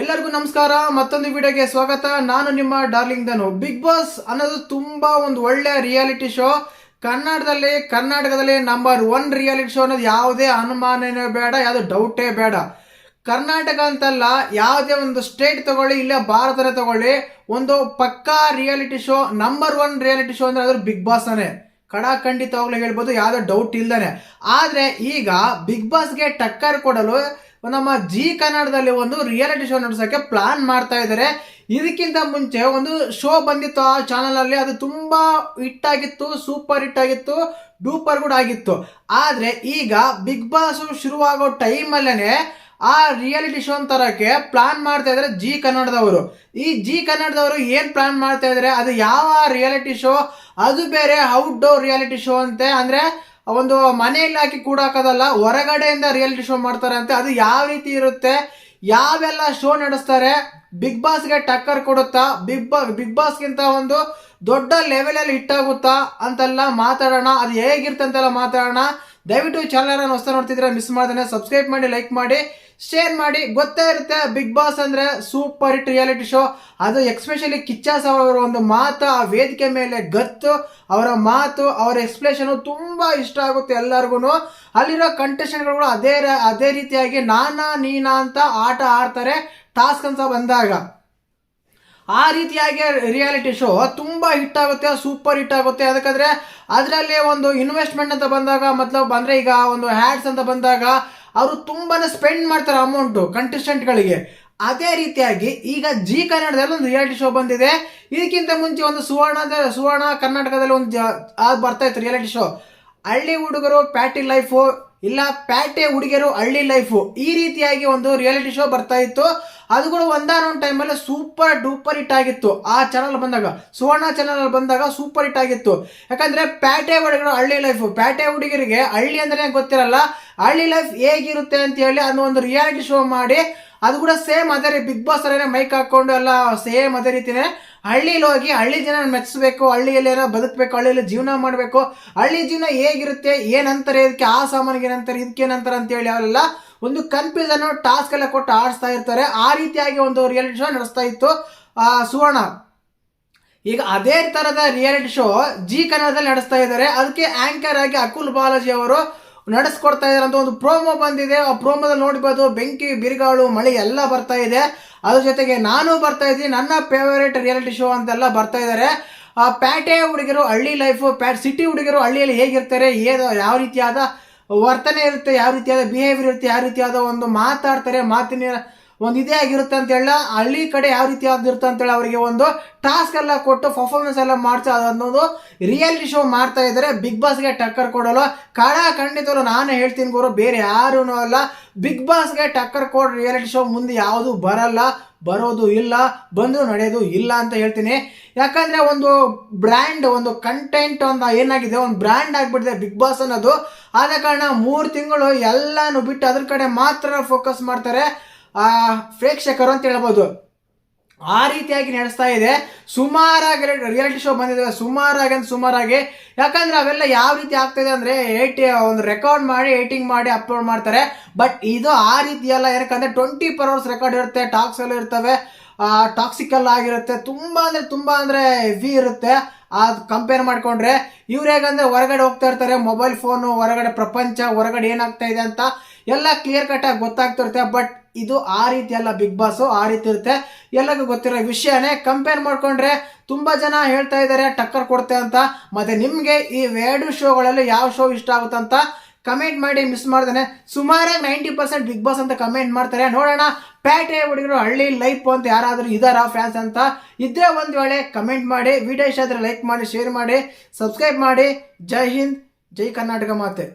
ಎಲ್ಲರಿಗೂ ನಮಸ್ಕಾರ, ಮತ್ತೊಂದು ವಿಡಿಯೋಗೆ ಸ್ವಾಗತ. ನಾನು ನಿಮ್ಮ ಡಾರ್ಲಿಂಗ್ ಧನು. ಬಿಗ್ ಬಾಸ್ ಅನ್ನೋದು ತುಂಬಾ ಒಂದು ಒಳ್ಳೆ ರಿಯಾಲಿಟಿ ಶೋ. ಕನ್ನಡದಲ್ಲಿ ಕರ್ನಾಟಕದಲ್ಲಿ ನಂಬರ್ ಒನ್ ರಿಯಾಲಿಟಿ ಶೋ ಅನ್ನೋದು ಯಾವುದೇ ಅನುಮಾನನೇ ಬೇಡ, ಯಾವುದು ಡೌಟೇ ಬೇಡ. ಕರ್ನಾಟಕ ಅಂತಲ್ಲ, ಯಾವುದೇ ಒಂದು ಸ್ಟೇಟ್ ತಗೊಳ್ಳಿ, ಇಲ್ಲ ಭಾರತನೇ ತಗೊಳ್ಳಿ, ಒಂದು ಪಕ್ಕಾ reality show number one reality show ಅಂದ್ರೆ ಅದ್ರ ಬಿಗ್ ಬಾಸ್ ಅನೇ ಕಡಾಖಂಡಿತವಾಗ್ಲೂ ಹೇಳ್ಬೋದು, ಯಾವುದೋ ಡೌಟ್ ಇಲ್ದಾನೆ. ಆದ್ರೆ ಈಗ ಬಿಗ್ ಬಾಸ್ಗೆ ಟಕ್ಕರ್ ಕೊಡಲು ನಮ್ಮ ಜಿ ಕನ್ನಡದಲ್ಲಿ ಒಂದು ರಿಯಾಲಿಟಿ ಶೋ ನಡೆಸೋಕೆ ಪ್ಲಾನ್ ಮಾಡ್ತಾ ಇದ್ದಾರೆ. ಇದಕ್ಕಿಂತ ಮುಂಚೆ ಒಂದು ಶೋ ಬಂದಿತ್ತು ಆ ಚಾನಲಲ್ಲಿ ಅದು ತುಂಬಾ ಹಿಟ್ ಆಗಿತ್ತು ಸೂಪರ್ ಹಿಟ್ ಆಗಿತ್ತು ಡೂಪರ್ ಕೂಡ ಆಗಿತ್ತು. ಆದ್ರೆ ಈಗ ಬಿಗ್ ಬಾಸ್ ಶುರುವಾಗೋ ಟೈಮಲ್ಲೇ ಆ ರಿಯಾಲಿಟಿ ಶೋ ತರಕ್ಕೆ ಪ್ಲಾನ್ ಮಾಡ್ತಾ ಇದ್ದಾರೆ ಜಿ ಕನ್ನಡದವರು. ಈ ಜಿ ಕನ್ನಡದವರು ಏನು ಪ್ಲಾನ್ ಮಾಡ್ತಾ ಇದ್ದಾರೆ? ಅದು ಯಾವ ರಿಯಾಲಿಟಿ ಶೋ ಅದು ಬೇರೆ ಔಟ್ಡೋರ್ ರಿಯಾಲಿಟಿ ಶೋ ಅಂತೆ. ಅಂದ್ರೆ ಒಂದು ಮನೆಯಲ್ಲಿ ಹಾಕಿ ಕೂಡಾಕೋದಲ್ಲ ಹೊರಗಡೆಯಿಂದ ರಿಯಾಲಿಟಿ ಶೋ ಮಾಡ್ತಾರೆ ಅಂತೆ ಅದು ಯಾವ ರೀತಿ ಇರುತ್ತೆ, ಯಾವೆಲ್ಲ ಶೋ ನಡೆಸ್ತಾರೆ ಬಿಗ್ ಬಾಸ್ಗೆ ಟಕ್ಕರ್ ಕೊಡುತ್ತಾ ಬಿಗ್ ಬಾ ಬಿಗ್ ಬಾಸ್ಗಿಂತ ಒಂದು ದೊಡ್ಡ ಲೆವೆಲಲ್ಲಿ ಹಿಟ್ಟಾಗುತ್ತಾ ಅಂತೆಲ್ಲ ಮಾತಾಡೋಣ, ಅದು ಹೇಗಿರುತ್ತೆ ಅಂತೆಲ್ಲ ಮಾತಾಡೋಣ. ದಯವಿಟ್ಟು ಚಾನಲ್ ಹೊಸ ನೋಡ್ತಿದ್ರೆ ಮಿಸ್ ಮಾಡ್ದೇನೆ ಸಬ್ಸ್ಕ್ರೈಬ್ ಮಾಡಿ ಲೈಕ್ ಮಾಡಿ. ಶೇರ್ ಮಾಡಿ. ಗೊತ್ತೇ ಇರುತ್ತೆ ಬಿಗ್ ಬಾಸ್ ಅಂದ್ರೆ ಸೂಪರ್ ಹಿಟ್ ರಿಯಾಲಿಟಿ ಶೋ ಅದು ಎಕ್ಸ್ಪೆಷಲಿ ಕಿಚ್ಚ ಸಾವ್ ಅವರ ಒಂದು ಮಾತು, ಆ ವೇದಿಕೆ ಮೇಲೆ ಗತ್ತು, ಅವರ ಮಾತು, ಅವರ ಎಕ್ಸ್ಪ್ರೆಷನ್ ತುಂಬಾ ಇಷ್ಟ ಆಗುತ್ತೆ ಎಲ್ಲರಿಗೂ ಅಲ್ಲಿರೋ ಕಂಟೆಸ್ಟೆಂಟ್ಗಳು ಅದೇ ಅದೇ ರೀತಿಯಾಗಿ ನಾನಾ ನೀನಾ ಅಂತ ಆಟ ಆಡ್ತಾರೆ ಟಾಸ್ಕ್ ಅಂತ ಬಂದಾಗ. ಆ ರೀತಿಯಾಗಿ ರಿಯಾಲಿಟಿ ಶೋ ತುಂಬಾ ಹಿಟ್ ಆಗುತ್ತೆ ಸೂಪರ್ ಹಿಟ್ ಆಗುತ್ತೆ. ಅದಕ್ಕಂದ್ರೆ ಅದರಲ್ಲಿ ಒಂದು ಇನ್ವೆಸ್ಟ್ಮೆಂಟ್ ಅಂತ ಬಂದಾಗ, ಮತ್ಲಬ್ ಬಂದ್ರೆ ಈಗ ಒಂದು ಹ್ಯಾಡ್ಸ್ ಅಂತ ಬಂದಾಗ ಅವರು ತುಂಬಾ ಸ್ಪೆಂಡ್ ಮಾಡ್ತಾರೆ ಅಮೌಂಟು ಕಂಟೆಸ್ಟೆಂಟ್ಗಳಿಗೆ ಅದೇ ರೀತಿಯಾಗಿ ಈಗ ಜಿ ಕನ್ನಡದಲ್ಲಿ ಒಂದು ರಿಯಾಲಿಟಿ ಶೋ ಬಂದಿದೆ. ಇದಕ್ಕಿಂತ ಮುಂಚೆ ಒಂದು ಸುವರ್ಣ ಸುವರ್ಣ ಕರ್ನಾಟಕದಲ್ಲಿ ಒಂದು ಬರ್ತಾ ಇತ್ತು ರಿಯಾಲಿಟಿ ಶೋ ಹಳ್ಳಿ ಹುಡುಗರು ಪ್ಯಾಟಿ ಲೈಫು ಇಲ್ಲ, ಪ್ಯಾಟೆ ಹುಡುಗಿಯರು ಹಳ್ಳಿ ಲೈಫು ಈ ರೀತಿಯಾಗಿ ಒಂದು ರಿಯಾಲಿಟಿ ಶೋ ಬರ್ತಾ ಇತ್ತು. ಅದು ಕೂಡ ಒಂದಾನೊಂದು ಟೈಮಲ್ಲಿ ಸೂಪರ್ ಡೂಪರ್ ಹಿಟ್ ಆಗಿತ್ತು. ಆ ಚಾನಲ್ ಬಂದಾಗ, ಸುವರ್ಣ ಚಾನಲ್ ಬಂದಾಗ ಸೂಪರ್ ಹಿಟ್ ಆಗಿತ್ತು. ಯಾಕಂದ್ರೆ ಪ್ಯಾಟೆ ಹುಡುಗರು ಹಳ್ಳಿ ಲೈಫು ಪ್ಯಾಟೆ ಹುಡುಗರಿಗೆ ಹಳ್ಳಿ ಅಂದ್ರೆ ಗೊತ್ತಿರಲ್ಲ, ಹಳ್ಳಿ ಲೈಫ್ ಹೇಗಿರುತ್ತೆ ಅಂತ ಹೇಳಿ ಅನ್ನೋ ಒಂದು ರಿಯಾಲಿಟಿ ಶೋ ಮಾಡಿ, ಅದು ಕೂಡ ಸೇಮ್ ಅದೇ ಬಿಗ್ ಬಾಸ್ ಅಲ್ಲೇ ಮೈಕ್ ಹಾಕೊಂಡು ಎಲ್ಲ ಸೇಮ್ ಅದೇ ರೀತಿನೇ ಹಳ್ಳಿಲಿ ಹೋಗಿ ಹಳ್ಳಿ ಜನ ಮೆಚ್ಚಿಸ್ಬೇಕು ಹಳ್ಳಿಯಲ್ಲಿ ಬದುಕಬೇಕು ಹಳ್ಳಿಯಲ್ಲಿ ಜೀವನ ಮಾಡಬೇಕು. ಹಳ್ಳಿ ಜೀವನ ಹೇಗಿರುತ್ತೆ, ಏನಂತಾರೆ, ಇದಕ್ಕೆ ಆ ಸಾಮಾನಿಗೆ ಏನಂತಾರೆ, ಇದಕ್ಕೆ ಏನಂತಾರೆ ಅಂತೇಳಿ ಅವರೆಲ್ಲ ಒಂದು ಕನ್ಫ್ಯೂಸನ್ ಟಾಸ್ಕ್ ಎಲ್ಲ ಕೊಟ್ಟು ಆಡಿಸ್ತಾ ಇರ್ತಾರೆ. ಆ ರೀತಿಯಾಗಿ ಒಂದು ರಿಯಾಲಿಟಿ ಶೋ ನಡೆಸ್ತಾ ಇತ್ತು ಸುವರ್ಣ. ಈಗ ಅದೇ ತರದ ರಿಯಾಲಿಟಿ ಶೋ ಜಿ ಕನ್ನಡದಲ್ಲಿ ನಡೆಸ್ತಾ ಇದ್ದಾರೆ. ಅದಕ್ಕೆ ಆಂಕರ್ ಆಗಿ ಅಕುಲ್ ಬಾಲಾಜಿ ಅವರು ನಡೆಸ್ಕೊಡ್ತಾ ಇದ್ದಾರೆ ಅಂತ ಒಂದು ಪ್ರೋಮೋ ಬಂದಿದೆ. ಆ ಪ್ರೋಮೋದಲ್ಲಿ ನೋಡ್ಬೋದು, ಬೆಂಕಿ, ಬಿರುಗಾಳು, ಮಳೆ ಎಲ್ಲ ಬರ್ತಾ ಇದೆ. ಅದ್ರ ಜೊತೆಗೆ ನಾನು ಬರ್ತಾ ಇದ್ದೀನಿ, ನನ್ನ ಫೇವರೇಟ್ ರಿಯಾಲಿಟಿ ಶೋ ಅಂತೆಲ್ಲ ಬರ್ತಾ ಇದ್ದಾರೆ. ಆ ಪ್ಯಾಟೆ ಹುಡುಗರು, ಹಳ್ಳಿ ಲೈಫು ಪ್ಯಾಟ್ ಸಿಟಿ ಹುಡುಗರು ಹಳ್ಳಿಯಲ್ಲಿ ಹೇಗಿರ್ತಾರೆ, ಏನು, ಯಾವ ರೀತಿಯಾದ ವರ್ತನೆ ಇರುತ್ತೆ, ಯಾವ ರೀತಿಯಾದ ಬಿಹೇವಿಯರ್ ಇರುತ್ತೆ, ಯಾವ ರೀತಿಯಾದ ಒಂದು ಮಾತಾಡ್ತಾರೆ, ಮಾತಿನ ಒಂದು ಇದೇ ಆಗಿರುತ್ತೆ ಅಂತ ಹೇಳ, ಹಳ್ಳಿ ಕಡೆ ಯಾವ ರೀತಿ ಇರುತ್ತೆ ಅಂತೇಳಿ ಅವರಿಗೆ ಒಂದು ಟಾಸ್ಕ್ ಎಲ್ಲ ಕೊಟ್ಟು ಪರ್ಫಾರ್ಮೆನ್ಸ್ ಎಲ್ಲ ಮಾಡ್ತಾ ಅನ್ನೋದು ರಿಯಾಲಿಟಿ ಶೋ ಮಾಡ್ತಾ ಇದ್ದಾರೆ. ಬಿಗ್ ಬಾಸ್ಗೆ ಟಕ್ಕರ್ ಕೊಡಲು ಕಾಳ ಖಂಡಿತರು ನಾನು ಹೇಳ್ತೀನಿ ಗುರು, ಬೇರೆ ಯಾರೂ ಅಲ್ಲ. ಬಿಗ್ ಬಾಸ್ಗೆ ಟಕ್ಕರ್ ಕೊಡ್ ರಿಯಾಲಿಟಿ ಶೋ ಮುಂದೆ ಯಾವುದು ಬರಲ್ಲ, ಬರೋದು ಇಲ್ಲ, ಬಂದು ನಡೆಯೋದು ಇಲ್ಲ ಅಂತ ಹೇಳ್ತೀನಿ. ಯಾಕಂದ್ರೆ ಒಂದು ಬ್ರ್ಯಾಂಡ್ ಒಂದು ಕಂಟೆಂಟ್ ಒಂದು ಏನಾಗಿದೆ, ಒಂದು ಬ್ರ್ಯಾಂಡ್ ಆಗಿಬಿಟ್ಟಿದೆ ಬಿಗ್ ಬಾಸ್ ಅನ್ನೋದು. ಆದ ಕಾರಣ ಮೂರು ತಿಂಗಳು ಎಲ್ಲಾನು ಬಿಟ್ಟು ಅದ್ರ ಕಡೆ ಮಾತ್ರ ಫೋಕಸ್ ಮಾಡ್ತಾರೆ. ಪ್ರೇಕ್ಷಕರು ಅಂತ ಹೇಳ್ಬೋದು. ಆ ರೀತಿಯಾಗಿ ನಡೆಸ್ತಾ ಇದೆ. ಸುಮಾರಾಗಿ ರಿಯಾಲಿಟಿ ಶೋ ಬಂದಿದೆ. ಸುಮಾರಾಗಿ ಅಂತ ಸುಮಾರಾಗಿ. ಯಾಕಂದ್ರೆ ಅವೆಲ್ಲ ಯಾವ ರೀತಿ ಆಗ್ತಾ ಇದೆ ಅಂದ್ರೆ ಏಟಿ ಒಂದು ರೆಕಾರ್ಡ್ ಮಾಡಿ ಏಟಿಂಗ್ ಮಾಡಿ ಅಪ್ಲೋಡ್ ಮಾಡ್ತಾರೆ. ಬಟ್ ಇದು ಆ ರೀತಿಯಲ್ಲ ಯಾಕಂದ್ರೆ ಟ್ವೆಂಟಿ ಫೋರ್ ಅವರ್ಸ್ ರೆಕಾರ್ಡ್ ಇರುತ್ತೆ. ಟಾಕ್ಸ್ ಎಲ್ಲ ಇರ್ತವೆ. ಟಾಕ್ಸಿಕಲ್ ಆಗಿರುತ್ತೆ. ತುಂಬಾ ಅಂದ್ರೆ ತುಂಬಾ ಅಂದ್ರೆ ಹೆವಿ ಇರುತ್ತೆ. ಅದು ಕಂಪೇರ್ ಮಾಡ್ಕೊಂಡ್ರೆ ಇವ್ರು ಹೇಗಂದ್ರೆ ಹೊರಗಡೆ ಹೋಗ್ತಾ ಇರ್ತಾರೆ. ಮೊಬೈಲ್ ಫೋನು ಹೊರಗಡೆ ಪ್ರಪಂಚ, ಹೊರಗಡೆ ಏನಾಗ್ತಾ ಇದೆ ಅಂತ ಎಲ್ಲ ಕ್ಲಿಯರ್ ಕಟ್ ಆಗಿ ಗೊತ್ತಾಗ್ತಿರುತ್ತೆ ಬಟ್ ಇದು ಆ ರೀತಿ ಅಲ್ಲ ಬಿಗ್ ಬಾಸ್ ಆ ರೀತಿ ಇರುತ್ತೆ. ಎಲ್ಲರಿಗೂ ಗೊತ್ತಿರೋ ವಿಷಯನೇ ಕಂಪೇರ್ ಮಾಡ್ಕೊಂಡ್ರೆ ತುಂಬ ಜನ ಹೇಳ್ತಾ ಇದ್ದಾರೆ ಟಕ್ಕರ್ ಕೊಡುತ್ತೆ ಅಂತ. ಮತ್ತೆ ನಿಮಗೆ ಈ ಎರಡು ಶೋಗಳಲ್ಲಿ ಯಾವ ಶೋ ಇಷ್ಟ ಆಗುತ್ತೆ ಅಂತ ಕಮೆಂಟ್ ಮಾಡಿ ಮಿಸ್ ಮಾಡ್ದೇನೆ. ಸುಮಾರಾಗಿ ನೈಂಟಿ ಪರ್ಸೆಂಟ್ ಬಿಗ್ ಬಾಸ್ ಅಂತ ಕಮೆಂಟ್ ಮಾಡ್ತಾರೆ. ನೋಡೋಣ ಪ್ಯಾಟೆ ಹುಡುಗರು ಹಳ್ಳಿ ಲೈಫ್ ಅಂತ ಯಾರಾದರೂ ಇದಾರ ಫ್ಯಾನ್ಸ್ ಅಂತ. ಇದ್ರೆ ಒಂದು ವೇಳೆ ಕಮೆಂಟ್ ಮಾಡಿ ವಿಡಿಯೋ ಇಷ್ಟ ಆದರೆ ಲೈಕ್ ಮಾಡಿ ಶೇರ್ ಮಾಡಿ ಸಬ್ಸ್ಕ್ರೈಬ್ ಮಾಡಿ. ಜೈ ಹಿಂದ್, ಜೈ ಕರ್ನಾಟಕ ಮಾತೆ.